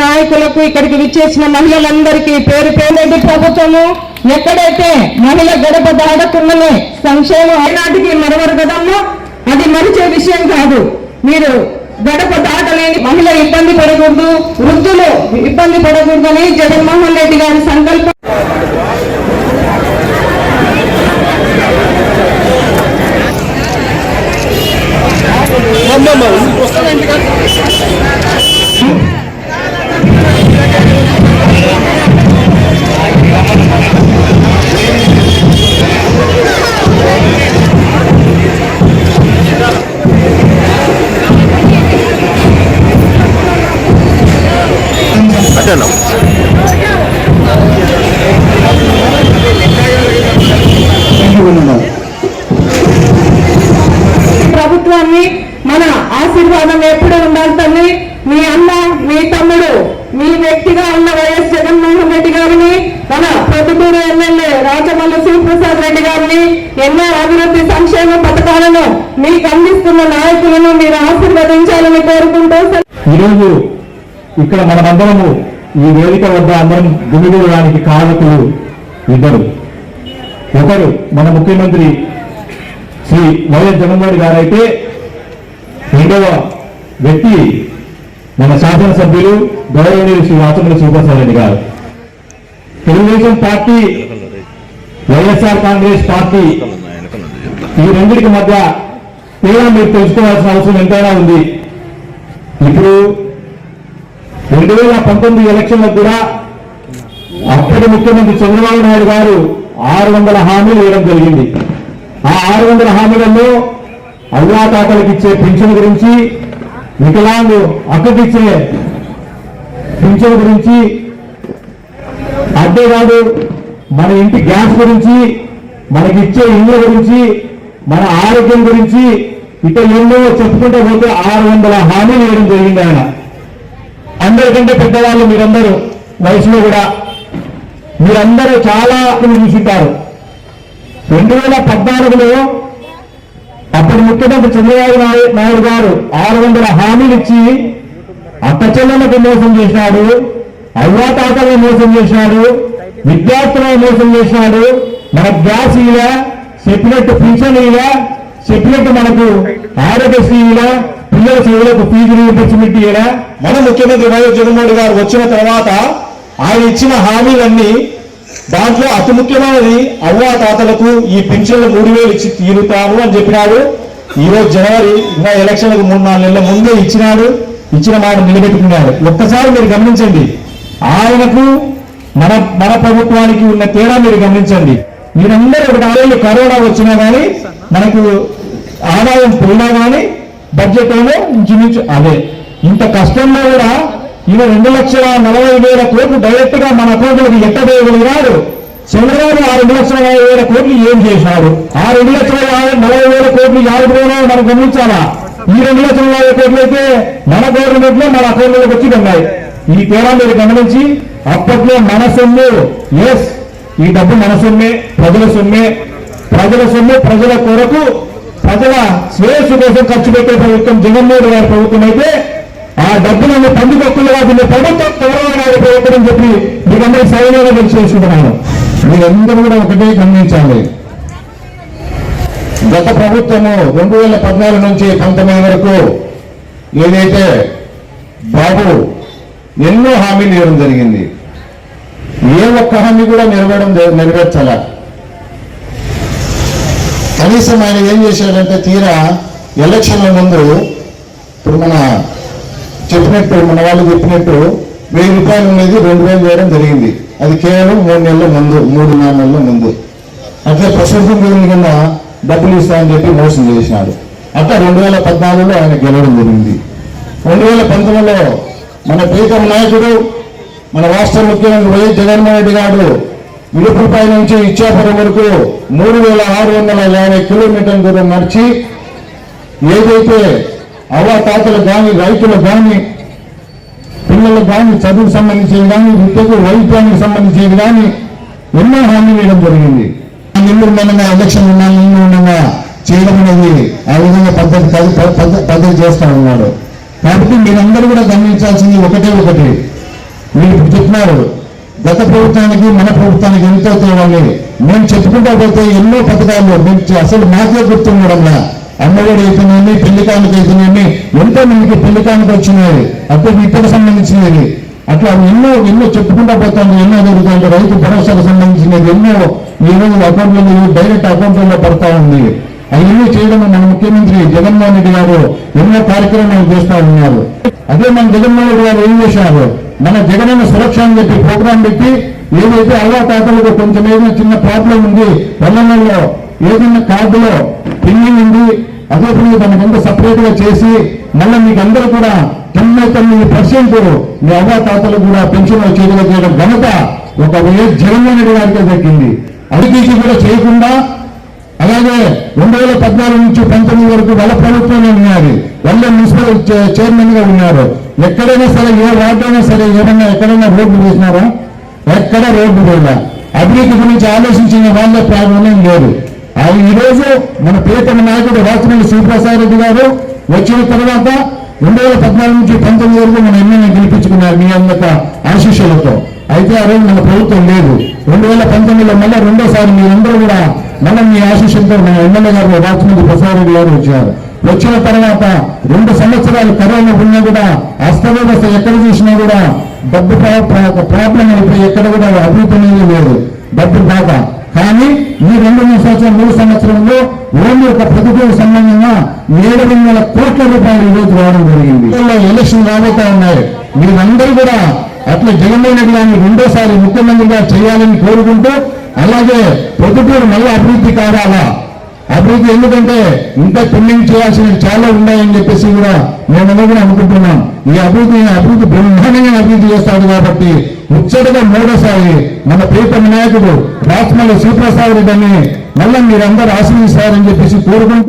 నాయకులకు ఇక్కడికి విచ్చేసిన మహిళలందరికీ పేరు పేరెడ్డి ప్రభుత్వము? ఎక్కడైతే మహిళ గడప దాడకుండానే సంక్షేమం ఏనాటికి మరవరు కదమ్మా? అది మరిచే విషయం కాదు. మీరు గడప దాటలేని మహిళ ఇబ్బంది పడకూడదు వృద్ధులు ఇబ్బంది పడకూడదని జగన్మోహన్ రెడ్డి గారి సంకల్పం మన ఆశీర్వాదం ఎప్పుడు ఉండాలి తల్లి. మీ అన్న మీ తమ్ముడు మీ వ్యక్తిగా ఉన్న వైఎస్ జగన్మోహన్ రెడ్డి గారిని మన ప్రొద్దుటూరు ఎమ్మెల్యే రాజమల్లి శివప్రసాద్ రెడ్డి గారిని ఎన్నో అభివృద్ధి సంక్షేమ పథకాలను మీకు అందిస్తున్న నాయకులను మీరు ఆశీర్వదించాలని కోరుకుంటూ ఈరోజు ఇక్కడ మనమందరము ఈ వేదిక వద్ద అందరం గుమిగూడడానికి కారకులు ఇద్దరు. ఒకరు మన ముఖ్యమంత్రి శ్రీ వైఎస్ జగన్మోహన్ గారైతే రెండవ వ్యక్తి మన శాసనసభ్యులు గౌరవనీయులు శ్రీ వాసముల సుబ్రహ్మణ్య గారు. Telugu Desam party YSR Congress party ఈ రెండింటికి మధ్య కూడా మీరు తెలుసుకోవాల్సిన అవసరం ఎంతైనా ఉంది. ఇప్పుడు రెండు వేల పంతొమ్మిది ఎలక్షన్లకు కూడా అప్పటి ముఖ్యమంత్రి చంద్రబాబు నాయుడు గారు ఆరు వందల హామీలు వేయడం జరిగింది. ఆ ఆరు వందల హామీలలో అవ్వాతాతలకు ఇచ్చే పింఛన్ గురించి వికలాంగు అక్కకిచ్చే పింఛన్ గురించి అంతేకాదు మన ఇంటి గ్యాస్ గురించి మనకి ఇచ్చే ఇళ్ళ గురించి మన ఆరోగ్యం గురించి ఇక ఎన్నో చెప్పుకుంటే పోతే ఆరు వందల హామీలు వేయడం జరిగింది ఆయన. అందరికంటే పెద్దవాళ్ళు మీరందరూ వయసులో కూడా. మీరందరూ చాలా చూసింటారు రెండు వేల పద్నాలుగులో అప్పుడు ముఖ్యమంత్రి చంద్రబాబు నాయుడు నాయుడు గారు ఆరు వందల హామీలు ఇచ్చి అక్క మోసం చేసినాడు అవ్వాతాతలను మోసం చేశాడు విద్యార్థులను మోసం చేశాడు. మన గ్యాస్ ఇలా చెప్పినట్టు పింఛన్ ఇలా చెప్పినట్టు మనకు ఆరోగ్యశ్రీ ఇలా పిల్లల చదువులకు ఫీజు రీయింబర్స్మెంట్ ఇలా మన ముఖ్యమంత్రి వైఎస్ జగన్మోహన్ గారు వచ్చిన తర్వాత ఆయన ఇచ్చిన హామీలన్నీ దాంట్లో అతి ముఖ్యమైనది అవ్వా తాతలకు ఈ పెన్షన్లు మూడు వేలు ఇచ్చి తీరుతాను అని చెప్పినాడు. ఈరోజు జనవరి ఇంకా ఎలక్షన్లకు మూడు నాలుగు నెలల ముందే ఇచ్చినాడు. ఇచ్చిన మాట నిలబెట్టుకున్నాడు. ఒక్కసారి మీరు గమనించండి. ఆయనకు మన మన ప్రభుత్వానికి ఉన్న తేడా మీరు గమనించండి. మీరందరూ ఒక నాలుగు కరోనా వచ్చినా కానీ మనకు ఆదాయం పోయినా కానీ బడ్జెట్ ఏమో ఇంచుమించు అదే. ఇంత కష్టంలో కూడా ఈయన రెండు లక్షల నలభై వేల కోట్లు డైరెక్ట్గా మన అకౌంట్లకు ఎట్టవేయగలిగినాడు చంద్రబాబు ఆ రెండు లక్షల నలభై వేల కోట్లు ఏం చేశాడు? ఆ రెండు లక్షల నలభై వేల కోట్లు యాభై పోయినా మనం గమనించాలా? ఈ రెండు లక్షల నలభై కోట్లు అయితే మన గవర్నమెంట్లో మన అకౌంట్లోకి వచ్చి ఉన్నాయి. ఈ తేడా మీరు గమనించి అప్పట్లో మన సొమ్ము ఎస్ ఈ డబ్బు మన సొమ్మే ప్రజల సొమ్మే ప్రజల సొమ్ము ప్రజల కొరకు ప్రజల శ్రేయస్సు కోసం ఖర్చు పెట్టే ప్రభుత్వం జగన్మోహన్ గారి ప్రభుత్వం అయితే ఆ డబ్బులను పండుగక్కులుగా దీన్ని ప్రభుత్వం చంద్రబాబు నాయుడు చెప్పి మీకందరూ సైన్యంగా తెలిసి మీరందరూ కూడా ఒకటే గమనించాలి. గత ప్రభుత్వము రెండు వేల పద్నాలుగు నుంచి పంతొమ్మిది వరకు ఏదైతే బాబు ఎన్నో హామీలు ఇవ్వడం జరిగింది. ఏ ఒక్క హామీ కూడా నెరవేరడం నెరవేర్చాల. కనీసం ఆయన ఏం చేశాడంటే తీరా ఎలక్షన్ల ముందు ఇప్పుడు మన చెప్పినట్టు మన వాళ్ళు చెప్పినట్టు వెయ్యి రూపాయలు అనేది రెండు వేలు చేయడం జరిగింది. అది కేవలం మూడు నెలల ముందు మూడు నాలుగు నెలల ముందు. అట్లా ప్రస్తుతం గురించి కింద డబ్బులు ఇస్తామని చెప్పి మోసం చేసినాడు. అట్లా రెండు వేల పద్నాలుగులో ఆయన గెలవడం జరిగింది. రెండు వేల పంతొమ్మిదిలో మన ప్రీతం నాయకుడు మన రాష్ట్ర ముఖ్యమంత్రి వైఎస్ జగన్మోహన్ రెడ్డి గారు ఇలుపుపై నుంచి ఇచ్చాపురం వరకు మూడు వేల ఆరు వందల యాభై కిలోమీటర్ల దూరం నడిచి ఏదైతే అవ్వాతాతలు కానీ రైతులు కానీ పిల్లలు కానీ చదువుకు సంబంధించి కానీ విద్యకు వైద్యానికి సంబంధించి కానీ ఎన్నో హామీ వేయడం జరిగింది. ఆ ఉండగా ఎలక్షన్ ఉన్న నిల్లు ఉండగా చేయడం అనేది ఆ విధంగా పద్ధతి పద్ధతి చేస్తా ఉన్నాడు కాబట్టి మీరందరూ కూడా గమనించాల్సింది ఒకటే ఒకటి. మీరు చెప్తున్నారు గత ప్రభుత్వానికి మన ప్రభుత్వానికి ఎంతో తేవాలి. మేము చెప్పుకుంటా పోతే ఎన్నో పథకాలు అసలు మాకే గుర్తుండడంలా. అమ్మఒడి అయితేనేమి పెళ్ళి కానుక అయితేనేమి ఎంతో మందికి పెళ్ళి కానుక వచ్చినాయి అప్పుడు ఇప్పుడు సంబంధించినవి. అట్లా ఎన్నో ఎన్నో చెప్పుకుంటా పోతాను ఎన్నో జరుగుతుంది రైతు భరోసాకు సంబంధించినది ఎన్నో ఈ రోజు డైరెక్ట్ అకౌంట్లలో పడతా ఉంది. అవన్నీ చేయడం మన ముఖ్యమంత్రి జగన్మోహన్ రెడ్డి గారు ఎన్నో కార్యక్రమాలు చేస్తా ఉన్నారు. అదే మన జగన్మోహన్ రెడ్డి గారు ఏం చేశారు? మన జగనన్న సురక్ష అని చెప్పి ప్రోగ్రాం పెట్టి ఏదైతే అల్లా తాతలకు కొంచెం ఏదైనా చిన్న ప్రాబ్లం ఉంది పల్లెల్లో ఏదైనా కార్డులో పెండింగ్ ఉంది అదే పని దానికి సపరేట్గా చేసి మళ్ళీ మీకు అందరూ కూడా తొంభై తొమ్మిది పర్సెంట్ మీ అవ్వాతాతలు కూడా పెన్షన్ చేతిలో చేయడం ఘనత ఒక వైఎస్ జగన్మోహన్ రెడ్డి గారికే దక్కింది. అవినీతి కూడా చేయకుండా అలాగే రెండు వేల పద్నాలుగు నుంచి పంతొమ్మిది వరకు వాళ్ళ ప్రభుత్వమే ఉన్నారు వాళ్ళ మున్సిపల్ చైర్మన్గా ఉన్నారు. ఎక్కడైనా సరే ఏ వార్డైనా సరే ఏమన్నా ఎక్కడైనా రోడ్లు వేసినారా? ఎక్కడ రోడ్డు వేయలే అభివృద్ధి గురించి ఆలోచించిన వాళ్ళ ప్రాబ్లం లేదు. అది ఈరోజు మన ప్రియతమ నాయకుడు రాజమండ్రి శివప్రసాద్ రెడ్డి గారు వచ్చిన తర్వాత రెండు వేల పద్నాలుగు నుంచి పంతొమ్మిది వరకు మన ఎమ్మెల్యే గెలిపించుకున్నారు మీ అందక ఆశీస్సులతో. అయితే ఆ రోజు మన ప్రభుత్వం లేదు. రెండు వేల పంతొమ్మిదిలో మళ్ళీ రెండోసారి మీరందరూ కూడా మళ్ళీ మీ ఆశీస్సులతో మన ఎమ్మెల్యే గారు రాజమండ్రి ప్రసాద్ రెడ్డి గారు వచ్చారు. వచ్చిన తర్వాత రెండు సంవత్సరాలు కరోనా ఉన్నా కూడా అస్తవ్యవస్థ ఎక్కడ చూసినా కూడా డబ్బు ప్రాబ్లం అయిపోయి ఎక్కడ కూడా అభివృద్ధి అనేది లేదు. డబ్బు బాధ కానీ ఈ రెండు మూడు సంవత్సరం మూడు సంవత్సరంలో ఓన్లీ ఒక ప్రభుత్వం సంబంధంగా ఏడు వందల కోట్ల రూపాయలు ఈరోజు రావడం జరిగింది. ఎలక్షన్ రాబోతా ఉన్నాయి. మీరందరూ కూడా అట్లా జగన్మోహన్ రెడ్డి గారిని రెండోసారి ముఖ్యమంత్రిగా చేయాలని కోరుకుంటూ అలాగే పొద్దుటూరు మళ్ళీ అభివృద్ధి కావాలా? అభివృద్ధి ఎందుకంటే ఇంకా పెండింగ్ చేయాల్సినవి చాలా ఉన్నాయని చెప్పేసి కూడా మేమందరూ కూడా అనుకుంటున్నాం. ఈ అభివృద్ధి అభివృద్ధి బ్రహ్మాండంగా అభివృద్ధి చేస్తాడు కాబట్టి ముచ్చటగా మూడోసారి మన ప్రీతమ నాయకుడు రాష్ట్రంలో శ్రీప్రసాద్ రెడ్డిని మళ్ళీ మీరందరూ ఆశ్రయిస్తారని చెప్పేసి కోరుకుంటూ